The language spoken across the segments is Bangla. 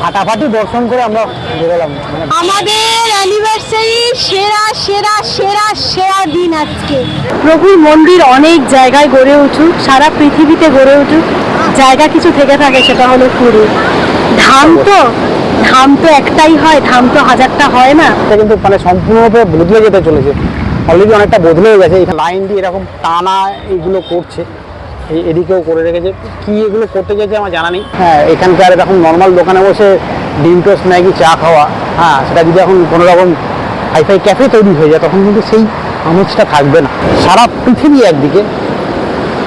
ফাটাফাটি দর্শন করে আমরা বেরোলাম। মানে আমাদের অ্যানিভার্সারি সেরা সেরা সেরা সেরা দিন আজকে। প্রভুর মন্দির অনেক জায়গায় গড়ে উঠুক সারা পৃথিবীতে গড়ে উঠুক জায়গা কিছু থেকে থাকে সেটা হলো পুরী। ধাম তো ধাম তো একটাই হয় ধাম তো হাজারটা হয় না। এটা কিন্তু মানে সম্পূর্ণরূপে বদলে যেতে চলেছে। অলরেডি অনেকটা বদলে গেছে এখানে লাইন দিয়ে এরকম টানা এইগুলো করছে। এদিকেও করে রেখেছে। কি এগুলো করতে চাইছে আমার জানা নেই। হ্যাঁ এখানকার এখন নর্মাল দোকানে বসে ডিম টোস্ট ম্যাগি চা খাওয়া। হ্যাঁ সেটা যদি এখন কোনো রকম হাইফাই ক্যাফে তৈরি হয়ে যায় তখন কিন্তু সেই আমেজটা থাকবে না। সারা পৃথিবী একদিকে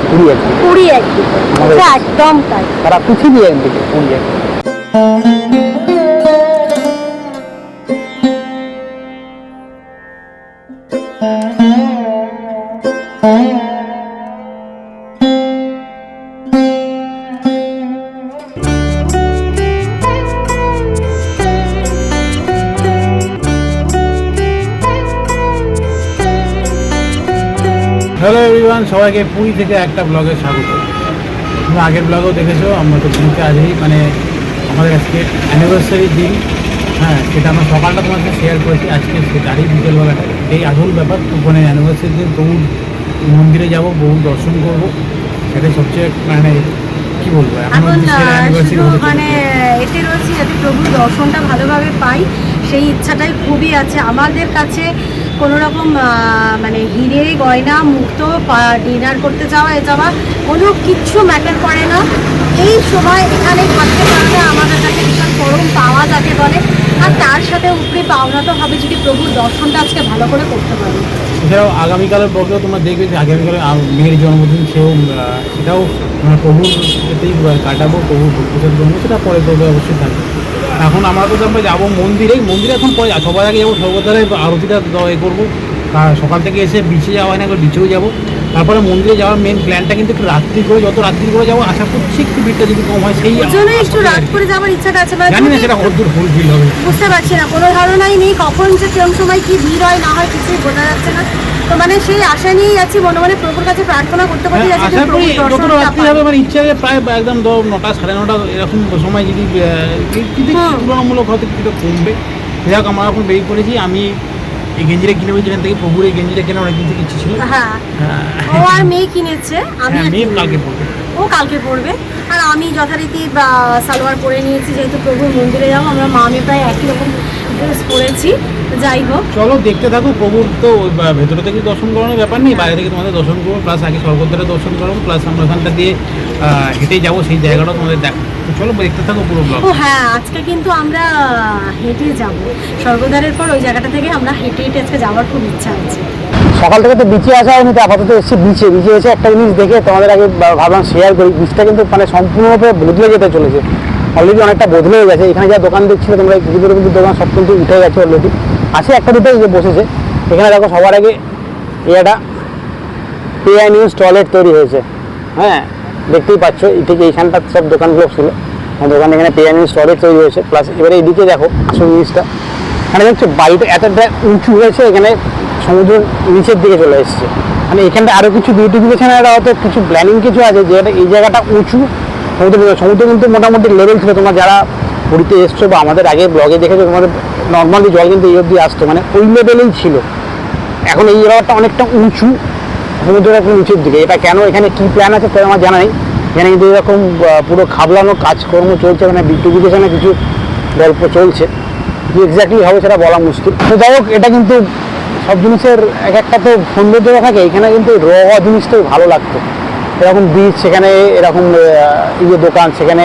পুরী একদিকে। পুরী একদিকে। একদম তাই। সারা পৃথিবী একদিকে পুরী একদিকে। হ্যালো এভরিওয়ান সবাইকে পুরী থেকে একটা ব্লগে স্বাগত। তুমি আগের ব্লগও দেখেছ আমরা তো পুরীতে আজই মানে আমাদের আজকে অ্যানিভার্সারি দিন। হ্যাঁ সেটা আমরা সকালটা সাথে শেয়ার করেছি আজকে সে তারই বিকেলবেলাটা। এই আসল ব্যাপার তো মানে অ্যানিভার্সারি দিন বহু মন্দিরে যাব বহু দর্শন করব। সেটাই সবচেয়ে মানে কি বলব এখন শুধু মানে। এতে রয়েছে যাতে প্রভুর দর্শনটা ভালোভাবে পাই সেই ইচ্ছাটাই খুবই আছে। আমাদের কাছে কোনো রকম মানে হিরে গয়না, মুক্ত ডিনার করতে যাওয়া, এ যাওয়া, কোনো কিচ্ছু ম্যাটার করে না। এই সময় এখানে থাকতে পারলে আমাদের কাছে ভীষণ পরম পাওয়া যাকে বলে। আর তার সাথে উপরে পাওনা তো হবে যদি প্রভুর দর্শনটা আজকে ভালো করে করতে পারি। এছাড়াও আগামীকালের ব্লগেও তোমরা দেখবে যে আগামীকালে মেয়ের জন্মদিন, সেও সেটাও প্রভুর কাটাবো, প্রভুর জন্য, সেটা পরে অবশ্যই থাকবে। এখন আমরা তো আমরা যাব মন্দিরে মন্দিরে এখন পরে সবার আগে যাব সর্বদারে আরতিটা এ করব। সকাল থেকে এসে বিচে যাওয়া হয় না একবার বিচেও যাব। তারপরে মন্দিরে যাওয়ার মেন প্ল্যানটা কিন্তু একটু রাত্রি করে যত রাত্রি করে যাব আশা করছি একটু ভিড়টা যদি কম হয় সেই জন্য একটু রাত করে যাওয়ার ইচ্ছাটা আছে মানে জানি না সেটা কতদূর ফুল ফিল হবে। বুঝতে পারছি না কোনো ধারণাই নেই কখন যে কোন সময় কি ভিড় হয় না হয় কিছুই বোঝা যাচ্ছে না। তো মানে সেই আশা নিয়েই মনে মনে প্রভুর কাছে প্রার্থনা করতে করতে হ্যাঁ, যাচ্ছি যে আশা করি প্রভুর রাত্রি হবে মানে ইচ্ছে প্রায় একদম নটা সাড়ে নটা এরকম সময় যদি। তুলনামূলক হয়তো কিছুটা কমবে। যাক আমরা এখন বেরিয়ে পড়েছি। আমি এই গেঞ্জিটা কিনে এখান থেকে প্রভুর এই গেঞ্জিটা কেনা অনেকদিন থেকে ইচ্ছে ছিল। হ্যাঁ। হ্যাঁ। ও আর মেয়ে কিনেছে আমি হ্যাঁ মেয়ে কালকে পড়বে ও কালকে পড়বে আর আমি যথারীতি সালোয়ার পরে নিয়েছি যেহেতু প্রভুর মন্দিরে যাব আমরা মা মেয়ে প্রায় একই রকম ড্রেস পরেছি। যাই হোক। চলো দেখতে থাকো প্রভুর তো ভেতরে থেকে দর্শন করানোর ব্যাপার নেই বাইরে থেকে তোমাদের দর্শন করব প্লাস আগে স্বর্গদ্বারে দর্শন করাবো প্লাস আমরা ওখানটা দিয়ে হেঁটে যাব সেই জায়গাটা তোমাদের দেখো চলো দেখতে থাকো পুরো ব্লগ ও হ্যাঁ আজকে কিন্তু আমরা হেঁটে যাব। স্বর্গদ্বারের পর ওই জায়গাটা থেকে আমরা হেঁটে হেঁটে আজকে যাওয়ার খুব ইচ্ছা আছে। সকাল থেকে তো বিচে আসা হয়নি তো আপাতত এসেছি বিচে বিচে এসে একটা জিনিস দেখে তোমাদের আগে ভাবলাম শেয়ার করি। বিচটা কিন্তু মানে সম্পূর্ণরূপে বদলে যেতে চলেছে। অলরেডি অনেকটা বদলে হয়ে গেছে। এখানে যা দোকান দেখছিলে, তোমরা কিছু কিন্তু দোকান সব কিন্তু উঠে গেছে অলরেডি আছে একটা দুটো যে বসেছে। এখানে দেখো সবার আগে এটা পেআই নিউজ টয়লেট তৈরি হয়েছে। হ্যাঁ দেখতেই পাচ্ছ ঠিক এইখানটা সব দোকানগুলো ছিল। আমার দোকানে এখানে পেআই নিউজ টয়লেট তৈরি হয়েছে। প্লাস এবারে এইদিকে দেখো, আসল জিনিসটা। মানে দেখছ, বাড়িটা এতটা উঁচু হয়েছে, এখানে সমুদ্রের নিচের দিকে চলে এসেছে। মানে এখানটা আরও কিছু বিউটিফিকেশন একটা হয়তো কিছু প্ল্যানিং কিছু আছে যেটা এই জায়গাটা উঁচু সমুদ্র সমুদ্র কিন্তু মোটামুটি লেভেল ছিল। তোমার যারা পুরীতে এসছো বা আমাদের আগে ব্লগে দেখেছ, তোমাদের নর্মালি জল কিন্তু এই অবধি আসতো। মানে ওই লেভেলেই ছিল। এখন এই জায়গাটা অনেকটা উঁচু। সমুদ্রের একটু উঁচুর দিকে। এটা কেন এখানে কি প্ল্যান আছে তার আমার জানা নেই। এখানে কিন্তু এরকম পুরো খাবলানো কাজকর্ম চলছে। মানে বিউটিফিকেশনে কিছু গল্প চলছে। কি এক্স্যাক্টলি হবে সেটা বলা মুশকিল। তো যাই হোক, এটা কিন্তু সব জিনিসের এক একটা তো সৌন্দর্য থাকে। এখানে কিন্তু র জিনিসটাই ভালো লাগতো। এরকম বীজ, সেখানে এরকম ইয়ে দোকান, সেখানে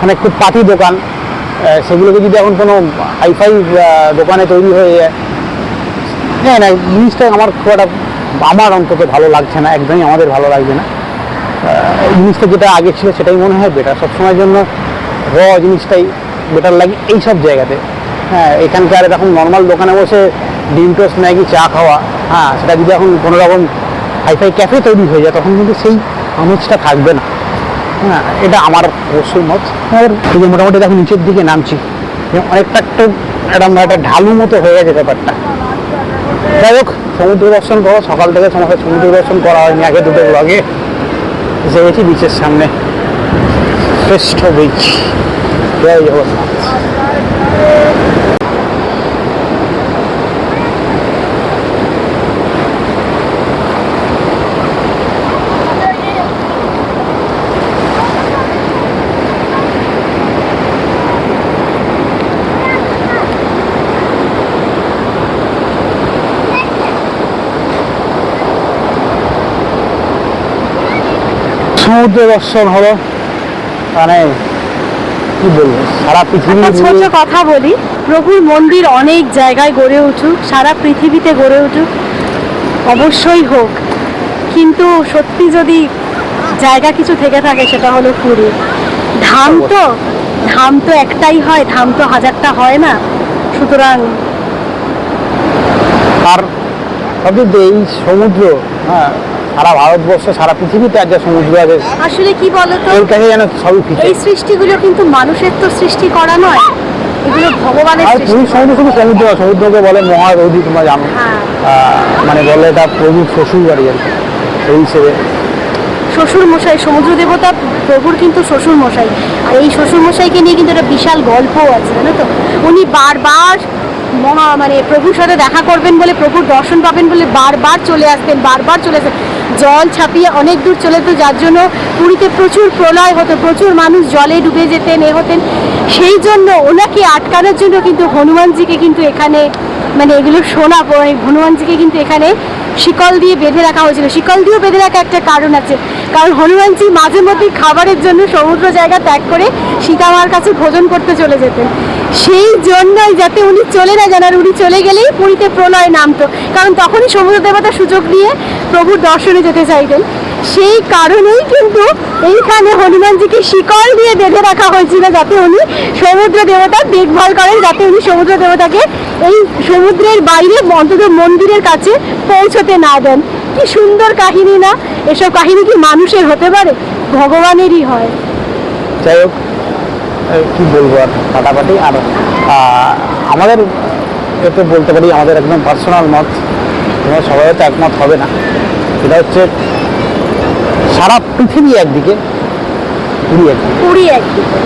মানে খুব পাতি দোকান সেগুলোকে যদি এখন কোনো হাইফাই দোকানে তৈরি হয়ে যায় হ্যাঁ না জিনিসটা আমার খুব একটা, আমার অন্তত ভালো লাগছে না, একদমই আমাদের ভালো লাগছে না। জিনিসটা যেটা আগে ছিল সেটাই মনে হয় বেটার সবসময়ের জন্য র জিনিসটাই বেটার লাগে এই সব জায়গাতে। হ্যাঁ এখানকার এরকম নর্মাল দোকানে বসে ডিম টোস্ট, ম্যাগি, চা খাওয়া হ্যাঁ সেটা যদি এখন কোনো রকম হাইফাই ক্যাফে তৈরি হয়ে যায়, তখন কিন্তু সেই আমেজটা থাকবে না। হ্যাঁ এটা আমার অবশ্যই মত এই যে মোটামুটি দেখো নিচের দিকে নামছি। অনেকটা একটু এরকম একটা ঢালু মতো হয়ে গেছে ব্যাপারটা। যাই হোক, সমুদ্র দর্শন করো। সকাল থেকে সময় সমুদ্র দর্শন করা হয়নি আগে দুটো ব্লগে এসে গেছি বিচের সামনে। শ্রেষ্ঠ বিচ জয় জগন্নাথ। সমুদ্র দর্শন হলো মানে কি বলব সারা পৃথিবী ছোট কথা বলি প্রভুর মন্দির অনেক জায়গায় গড়ে উঠুক সারা পৃথিবীতে গড়ে উঠুক অবশ্যই হোক। কিন্তু সত্যি যদি জায়গা কিছু থেকে থাকে সেটা হলো পুরী। ধাম তো ধাম তো একটাই হয় ধাম তো হাজারটা হয় না। সুতরাং আর এই সমুদ্র হ্যাঁ সারা ভারতবর্ষে সারা পৃথিবীতে যা সমুদ্র আছে আসলে কি বলতো? এর কাছে যেন সবই ফিকে এই সৃষ্টিগুলো কিন্তু মানুষের তো সৃষ্টি করা নয়। এগুলো ভগবানের সৃষ্টি। পুরীর সমুদ্র শুধু সমুদ্র সমুদ্রকে বলে মহারৌধি তোমরা জানো। হ্যাঁ। মানে বলে এটা প্রভুর শ্বশুর বাড়ি আর কি। সেই হিসেবে। শ্বশুর মশাই সমুদ্র দেবতা প্রভুর কিন্তু শ্বশুর মশাই। আর এই শ্বশুর মশাইকে নিয়ে কিন্তু একটা বিশাল গল্পও আছে জানো তো? উনি বারবার মহা মানে প্রভুর সাথে দেখা করবেন বলে প্রভুর দর্শন পাবেন বলে বারবার চলে আসতেন বারবার চলে আসতেন। জল ছাপিয়ে অনেক দূর চলে যেত যার জন্য পুরীতে প্রচুর প্রলয় হতো, প্রচুর মানুষ জলে ডুবে যেতেন, এ হতেন। সেই জন্য ওনাকে আটকানোর জন্য কিন্তু হনুমানজিকে কিন্তু এখানে মানে এগুলো শোনা হনুমানজিকে কিন্তু এখানে শিকল দিয়ে বেঁধে রাখা হয়েছিল। শিকল দিয়েও বেঁধে রাখা একটা কারণ আছে। কারণ হনুমানজি মাঝে মধ্যে খাবারের জন্য সমুদ্র জায়গা ত্যাগ করে সীতামার কাছে ভোজন করতে চলে যেতেন। সেই জন্যই যাতে উনি চলে না যান আর উনি চলে গেলেই পুরীতে প্রলয় নামতো। কারণ তখনই সমুদ্র দেবতা সুযোগ দিয়ে প্রভুর দর্শনে যেতে চাইতেন। সেই কারণেই কিন্তু এইখানে হনুমানজিকে শিকল দিয়ে বেঁধে রাখা হয়েছিল যাতে উনি সমুদ্র দেবতার দেখভাল করেন, যাতে উনি সমুদ্র দেবতাকে এই সমুদ্রের বাইরে অন্তত মন্দিরের কাছে পৌঁছতে না দেন। কি সুন্দর কাহিনী না? এসব কাহিনী কি মানুষের হতে পারে? ভগবানেরই হয়। যাই হোক কি বলব আর ফাটাফাটি? আর আমাদের এতে বলতে পারি, আমাদের একদম পার্সোনাল মত। তোমরা সবাই হয়তো একমত হবে না। এটা হচ্ছে পৃথিবী একদিকে পুরী একদিকে। পুরী একদিকে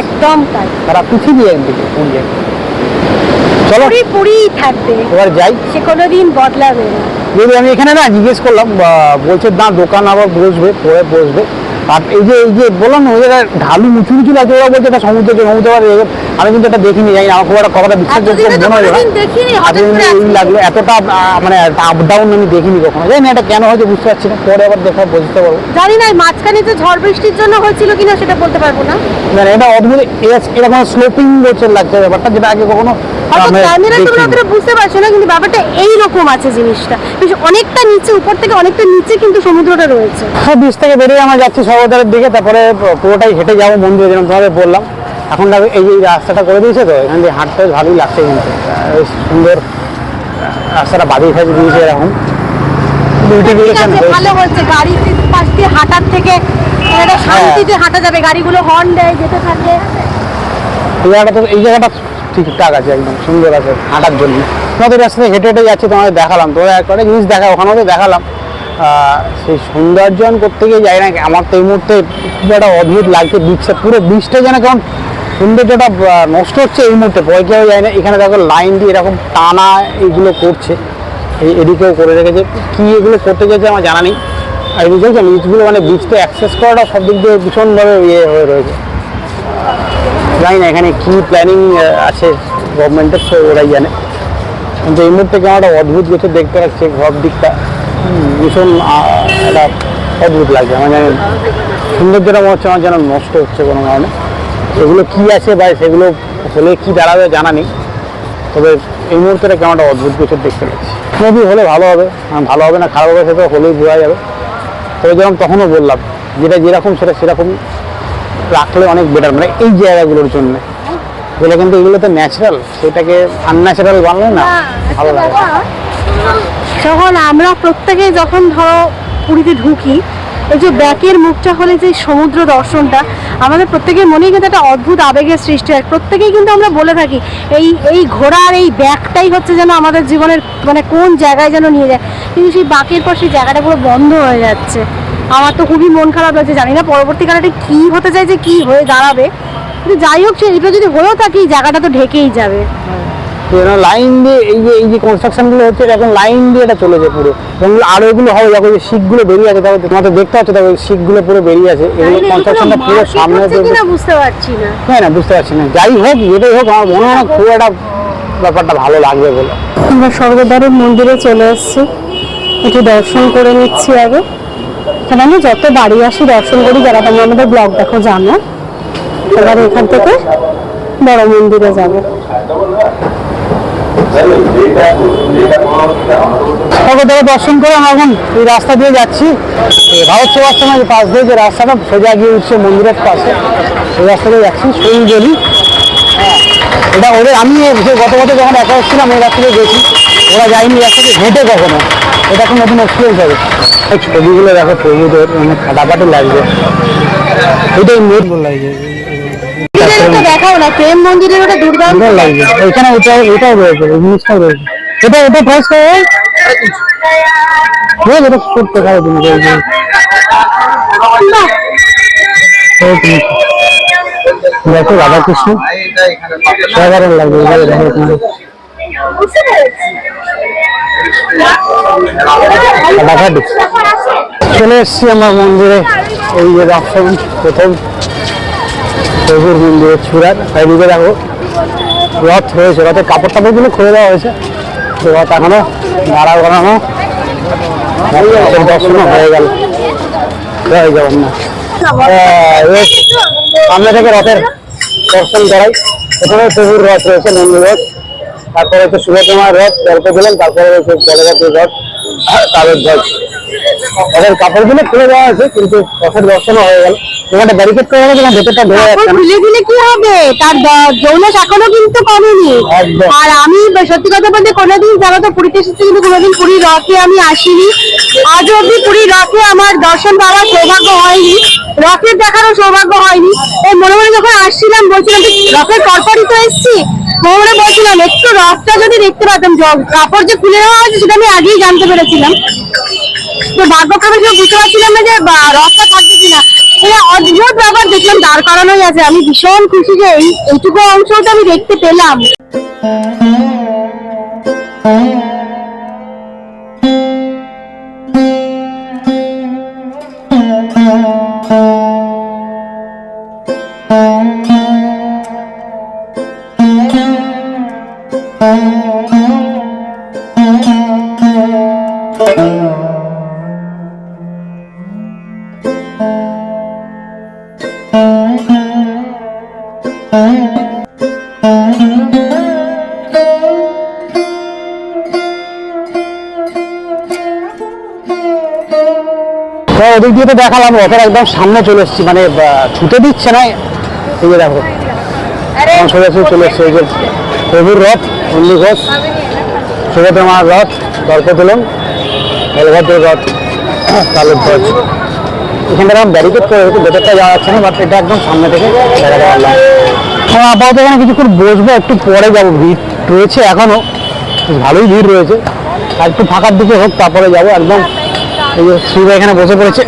একদম তাই। সারা পৃথিবী একদিকে পুরী একদিকে। চলো পুরী পুরীই থাকবে। এবার যাই। সে কোনোদিন বদলাবে না। যদি আমি এখানে না জিজ্ঞেস করলাম বলছে না দোকান আবার বসবে পরে বসবে। আর এই যে এই যে বললাম না ওই জায়গায় ঢালু উঁচু উঁচু লাগছে ওরা বলছে এটা সমুদ্র সমুদ্র। আমি কিন্তু এটা দেখিনি জানি না আমার খুব একটা কথাটা বিশ্বাসযোগ্য মনে হয় না। এই লাগল এতটা মানে আপ ডাউন আমি দেখিনি কখনো। জানি না এটা কেন হয়তো বুঝতে পারছি না পরে আবার দেখা বুঝতে পারব। জানি না মাঝখানে যে ঝড় বৃষ্টির জন্য হয়েছিল কিনা সেটা বলতে পারব না। মানে এটা অদ্ভুত এরকম স্লোপিং গোছের লাগছে ব্যাপারটা যেটা আগে কখনো ক্যামেরা তুমি অতটা বুঝতে পারছ না কিন্তু ব্যাপারটা এইরকম আছে জিনিসটা। বেশ অনেকটা নিচে উপর থেকে অনেকটা নিচে কিন্তু সমুদ্রটা রয়েছে। হ্যাঁ বিচ থেকে বেরিয়ে আমরা যাচ্ছি সর্বদারের দিকে তারপরে পুরোটাই হেঁটে যাব মন্দিরে যেরকম তোমাদের বললাম। এখন এই যে রাস্তাটা করে দিয়েছে তো এখান দিয়ে হাঁটতে ভালোই লাগছে কিন্তু। সুন্দর রাস্তাটা বাদিয়ে ফেলে দিয়েছে এরকম। ভালো হচ্ছে পাশ দিয়ে হাঁটার থেকে একটা শান্তিতে হাঁটা যাবে গাড়িগুলো হর্ন দেয় যেতে থাকে। এই জায়গাটা তো এই জায়গাটা ঠিকঠাক আছে একদম সুন্দর আছে হাঁটার জন্য। তোমাদের রাস্তায় হেঁটে হেঁটে যাচ্ছি তোমাদের দেখালাম। তোমাদের একটা জিনিস দেখা ওখানেও দেখালাম। সেই সৌন্দর্যন করতে গিয়ে যাই না আমার তো এই মুহূর্তে খুব একটা অদ্ভুত লাগছে বিচটা পুরো বিচটা যেন কেমন সৌন্দর্যটা নষ্ট হচ্ছে এই মুহূর্তে, ভয় কেউ যায় না। এখানে দেখো লাইন দিয়ে এরকম টানা এইগুলো করছে, এই এদিকেও করে রেখেছে। কী এগুলো করতে গেছে আমার জানা নেই। আর এই বুঝেছ বিচগুলো মানে বিচটা অ্যাক্সেস করাটা সব দিক দিয়ে ভীষণভাবে ইয়ে হয়ে রয়েছে। জানি না এখানে কী প্ল্যানিং আছে গভর্নমেন্টের সে ওরাই জানে। কিন্তু এই মুহূর্তে কেমন একটা অদ্ভুত কিছু দেখতে পাচ্ছি, ঘর দিকটা। ভীষণ একটা অদ্ভুত লাগছে। আমার জানি সৌন্দর্যটা মনে হচ্ছে আমার যেন নষ্ট হচ্ছে কোনো কারণে। সেগুলো কী আছে বা সেগুলো হলে কী দাঁড়াবে জানা নেই। তবে এই মুহূর্তে কেমন একটা অদ্ভুত কিছু দেখতে পাচ্ছি। মুভি হলে ভালো হবে। আর ভালো হবে না খারাপ হবে সেটা হলেই বোঝা যাবে। তবে যেরকম তখনও বললাম যেটা যেরকম সেটা সেরকম রাখলে অনেক বেটার মানে এই জায়গাগুলোর জন্য। যেটা কিন্তু এগুলো তো ন্যাচারাল সেটাকে আনন্যাচারাল বানালে না ভালো লাগে। না। যখন আমরা প্রত্যেকে যখন ধরো পুরীতে ঢুকি, এই যে ব্যাকের মুখটা হলে যে সমুদ্র দর্শনটা, আমাদের প্রত্যেকের মনেই কিন্তু একটা অদ্ভুত আবেগের সৃষ্টি হয়। প্রত্যেকেই কিন্তু আমরা বলে থাকি, এই এই ঘোড়ার এই ব্যাকটাই হচ্ছে যেন আমাদের জীবনের মানে কোন জায়গায় যেন নিয়ে যায়। কিন্তু সেই বাকের পর সেই জায়গাটা পুরো বন্ধ হয়ে যাচ্ছে। আমার তো খুবই মন খারাপ লাগছে, জানি না পরবর্তীকালে কী হতে চাই যে কী হয়ে দাঁড়াবে। কিন্তু যাই হোক সে এটা যদি হয়েও থাকে, এই জায়গাটা তো ঢেকেই যাবে। লাইন দিয়ে এই যে এই যে কনস্ট্রাকশনগুলো হচ্ছে এখন লাইন দিয়ে এটা চলেছে পুরো। এবং আরও এগুলো হবে দেখো যে শিকগুলো বেরিয়ে আছে দেখো তোমার তো দেখতে পাচ্ছ দেখো শিকগুলো পুরো বেরিয়ে আছে। এগুলো কনস্ট্রাকশনটা পুরো সামনে বুঝতে পারছি না। হ্যাঁ না বুঝতে পারছি না। যাই হোক যেটাই হোক আমার মনে হয় খুব একটা ব্যাপারটা ভালো লাগবে বলে। আমরা স্বর্গদ্বারের মন্দিরে চলে এসেছি। একটু দর্শন করে নিচ্ছি আগে। এখানে আমি যত বাড়ি আসি দর্শন করি যারা তোমরা আমাদের ব্লগ দেখো জানো। এবার এখান থেকে বড় মন্দিরে যাব। দর্শন করে আমরা এখন এই রাস্তা দিয়ে যাচ্ছি। ভারত সেবাশ্রমের পাশ দিয়ে যে রাস্তাটা সোজা গিয়ে উঠছে মন্দিরের পাশে। সেই রাস্তা দিয়ে যাচ্ছি শৈলজলি হ্যাঁ এটা ওদের আমি গত বছর যখন একা এসেছিলাম এই রাস্তা দিয়ে গেছি। ওরা যায়নি এই রাস্তা দিয়ে হেঁটে কখনো। এটা এখন নতুন এক্সপিরিয়েন্স হবে ছবিগুলো দেখো প্রভুদের মানে খাটাপাটি লাগবে। এটাই মেট লাগছে দেখাও না প্রেম মন্দিরের ওটা দুর্দান্ত। লাগছে এখানে ওটা এটাও রয়েছে জিনিসটাও রয়েছে। এটা এটা প্রাইস কত হ্যাঁ এটা করতে খাবে তুমি দেখো সাধারণ লাগবে। ফাটাফাটি। চলে এসছি আমার মন্দিরে এই যে দর্শন প্রথম। প্রভুর মন্দিরে চূড়ার এদিকে দেখো রথ হয়েছে রথের কাপড় টাপড়গুলো খুলে দেওয়া হয়েছে। তো রথ এখনও দাঁড়া করানো। দর্শনও হয়ে গেল। জয় জগন্নাথ। হ্যাঁ, সামনে থেকে রথের দর্শন করাই। প্রথমে প্রভুর রথ রয়েছে নন্দী রথ। তারপরে হচ্ছে সুভদ্রমার রথ গল্প দিলেন তারপরে রয়েছে জগন্নাথের রথ তাদের ধ্বজ কাপড়গুলো খুলে দেওয়া হয়েছে কিন্তু রথের দর্শনও হয়ে গেল। এখানে ব্যারিকেড করে গেলে তোমার ভেতরটা ঢোকা যাচ্ছে খুলে দিলে কি হবে? তার যৌনস এখনও কিন্তু কমেনি। আর আমি সত্যি কথা বলতে কোনোদিন যাব তো পুরীতে এসেছি কিন্তু কোনোদিন পুরীর রথে আমি আসিনি। আজ অব্দি পুরীর রথে আমার দর্শন পাওয়ার সৌভাগ্য হয়নি। রথের দেখারও সৌভাগ্য হয়নি। এই মনে মনে যখন আসছিলাম বলছিলাম যে রথের পরপরই তো এসছি। মনে মনে বলছিলাম একটু রথটা যদি দেখতে পাতাম কাপড় যে খুলে দেওয়া হয়েছে সেটা আমি আগেই জানতে পেরেছিলাম। তো ভাগ্যক্রমে কেউ বুঝতে পারছিলাম না যে রথটা থাকবে কিনা। এটা অদ্ভুত ব্যাপার দেখলাম, দাঁড় করানোই আছে। আমি ভীষণ খুশি যে এইটুকু অংশটা আমি দেখতে পেলাম। তো ওদিক দিয়ে তো দেখালাম রথের একদম সামনে চলে এসেছি মানে ছুটে দিচ্ছে না। এই যে দেখো আমার সোজাসুজি চলে এসছে, এই যে প্রভুর রথ অন্লি ঘোষ সুভদ্রমার রথ গল্প তুলন বলভদ্রের রথ, কালের ধ্বজ এখানটা এরকম ব্যারিকেড করে হয়তো ভেতরটা যাওয়া যাচ্ছে না বাট এটা একদম সামনে থেকে দেখাতে পারলাম হ্যাঁ আপাতত এখানে কিছুক্ষণ বসবো, একটু পরে যাব, ভিড় রয়েছে এখনও, বেশ ভালোই ভিড় রয়েছে। আর একটু ফাঁকার দিকে হোক, তারপরে যাব, একদম এই যে শ্রীবা এখানে বসে পড়েছে।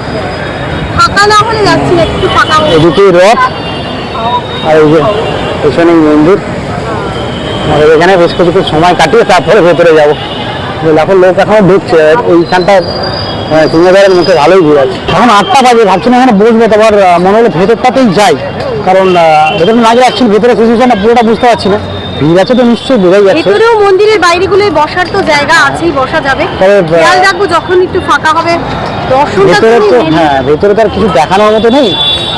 এদিকেই রথ আর এই যে পেছনেই মন্দির। আমাদের এখানে বেশ কিছুক্ষণ সময় কাটিয়ে তারপরে ভেতরে যাব। দেখো লোক এখনও ঢুকছে। আর এইখানটা সিংহদ্বারের মুখে ভালোই ভিড় আছে। এখন আটটা বাজে ভাবছি না এখানে বসবো তারপর মনে হলো ভেতরটাতেই যাই। কারণ ভেতরে না গেলে অ্যাকচুয়ালি ভেতরে সিচুয়েশনটা পুরোটা বুঝতে পারছি না। ভিড় আছে তো নিশ্চয়ই বোঝাই যাচ্ছে। ভেতরেও মন্দিরের বাইরেগুলোই বসার তো জায়গা আছেই বসা যাবে। খেয়াল রাখব যখন একটু ফাঁকা হবে। দর্শনটা তো হ্যাঁ ভেতরে তো আর কিছু দেখানোর মতো নেই।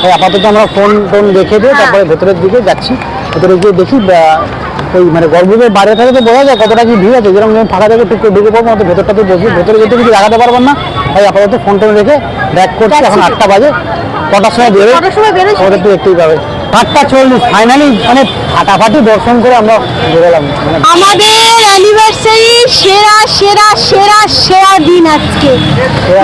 তাই আপাতত আমরা ফোন টোন দেখে দিয়ে হ্যাঁ। তারপরে ভেতরের দিকে যাচ্ছি। ভেতরে গিয়ে দেখি ওই মানে গর্ভগৃহের বাইরে থেকে তো বোঝা যায় কতটা কি ভিড় আছে। যেরকম ফাঁকা থেকে টুকু ঢুকে পড়ব তো ভেতরটাতে বসি ভেতরে যেতে কিছু দেখাতে পারবেন না। তাই আপাতত ফোন টোন রেখে ব্যাক করছি। এখন আটটা বাজে। কটার সময় বেরোয় কটার সময় বেরোয় আমাদের তো দেখতেই পাবে আটটা চল্লিশ। ফাইনালি মানে ফাটাফাটি দর্শন করে আমরা বেরোলাম। মানে আমাদের অ্যানিভার্সারি সেরা সেরা সেরা সেরা দিন আজকে।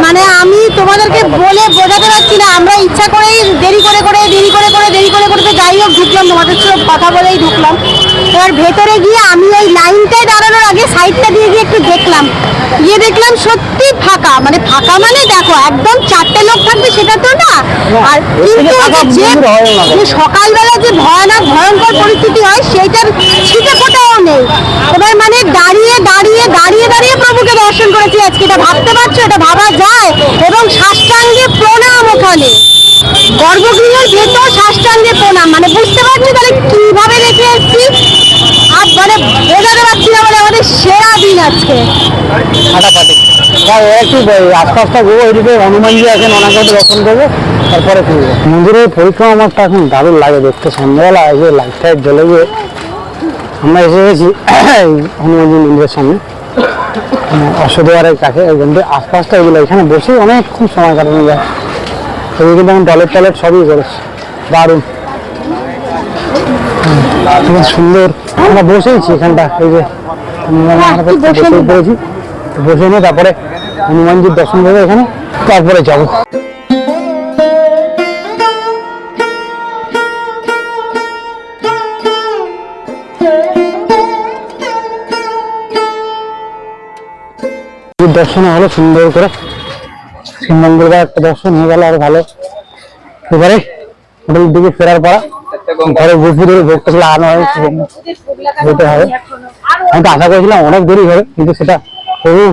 মানে আমি তোমাদেরকে বলে বোঝাতে পারছি না আমরা ইচ্ছা করেই দেরি করে করে দেরি করে করে দেরি করে করে তো যাই হোক ঢুকলাম তোমাদের সাথে কথা বলেই ঢুকলাম। এবার ভেতরে গিয়ে আমি ওই লাইনটায় দাঁড়ানোর আগে সাইডটা দিয়ে গিয়ে একটু দেখলাম। গিয়ে দেখলাম সত্যি ফাঁকা মানে ফাঁকা মানে দেখো একদম চারটে লোক থাকবে সেটা তো না। আর কিন্তু সকালবেলা যে ভয়ানক ভয়ঙ্কর পরিস্থিতি হয় সেইটার ছিটে ফোটাও নেই। এবার মানে দাঁড়িয়ে দাঁড়িয়ে দাঁড়িয়ে দাঁড়িয়ে প্রভুকে দর্শন করেছি আজকে। এটা ভাবতে পারছ? এটা ভাবা যায়? এবং সাষ্টাঙ্গে প্রণাম ওখানে। গর্ভগৃহের ভেতর সাষ্টাঙ্গে প্রণাম। মানে বুঝতে পারছি তাহলে কীভাবে রেখে এসেছি? আর মানে বোঝাতে পারছি না মানে আমাদের সেরা দিন আজকে। একটু আশপাশটা ঘুরবো ওইদিকে আছেন, ওনাকে দর্শন তারপরে মন্দিরের এখন দারুণ লাগে দেখতে। সন্ধ্যাবেলা এই লাইট টাইট জ্বলে গিয়ে আমরা এসে গেছি হনুমানজি মন্দিরের সামনে। মানে অশ্বদ্বারের কাছে থেকে আশপাশটা এগুলো এখানে বসে অনেকক্ষণ সময় কাটানো যায়। এদিকে কিন্তু এখন টয়লেট টয়লেট সবই করেছে দারুণ। সুন্দর। আমরা বসেইছি এখানটা এই যে পড়েছি। বসে নিয়ে তারপরে হনুমানজির দর্শন করব এখানে তারপরে যাব। দর্শন হলো সুন্দর করে। শ্রীমঙ্গলবার একটা দর্শন হয়ে গেল আর ভালো। এবারে হোটেলের দিকে ফেরার পর ঘরে বসে ধরে ভোগটা লাগানো হয় যেতে হবে। আমি তো আশা করেছিলাম অনেক দেরি হবে, কিন্তু সেটা প্রভু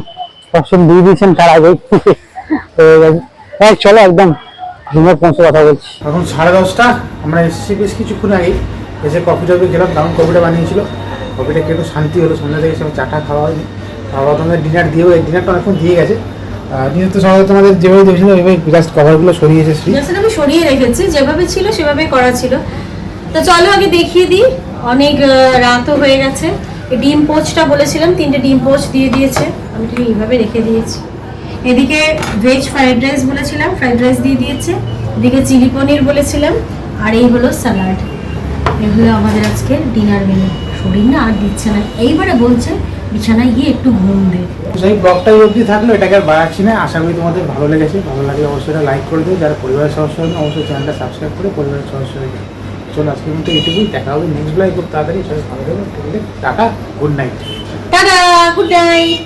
দর্শন দিয়ে দিয়েছেন তার গেছে হ্যাঁ চলো একদম রুমে পৌঁছে কথা বলছি। এখন সাড়ে দশটা, আমরা এসেছি বেশ কিছুক্ষণ আগে। এসে কফি টফি খেলাম, দারুণ কফিটা বানিয়েছিল। কফিটা খেয়ে শান্তি হলো, সন্ধ্যা থেকে সব চাটা খাওয়া হয়নি। খাওয়া তোমাদের ডিনার দিয়েও, এই ডিনারটা অনেকক্ষণ দিয়ে গেছে। ডিনার তো সবাই তোমাদের যেভাবে দিয়েছিল ওইভাবে জাস্ট কভারগুলো সরিয়েছে শ্রী জাস্ট আমি সরিয়ে রেখেছি, যেভাবে ছিল সেভাবে করা ছিল। তো চলো আগে দেখিয়ে দিই, অনেক রাতও হয়ে গেছে। ডিম পোচটা বলেছিলাম, তিনটে ডিম পোচ দিয়ে দিয়েছে। আমি ঠিক এইভাবে রেখে দিয়েছি। এদিকে ভেজ ফ্রাইড রাইস বলেছিলাম ফ্রাইড রাইস দিয়ে দিয়েছে। এদিকে চিলি পনির বলেছিলাম, আর এই হলো স্যালাড এই হলো আমাদের আজকে ডিনার মেনু শরীর না আর দিচ্ছে না। এইবারে বলছে বিছানায় গিয়ে একটু ঘুম দে। সেই ব্লগটা অবধি থাকল এটাকে আর বাড়াচ্ছি না। আশা করি তোমাদের ভালো লেগেছে। ভালো লাগলে অবশ্যই লাইক করে দিও। যারা পরিবারের সদস্য হবে অবশ্যই চ্যানেলটা সাবস্ক্রাইব করে পরিবারের সদস্য হয়ে যাও। চলো আজকে মতো এটুকুই। দেখা হবে নেক্সট ব্লগে খুব তাড়াতাড়ি। সবাই ভালো থাকবে tata good night tata good night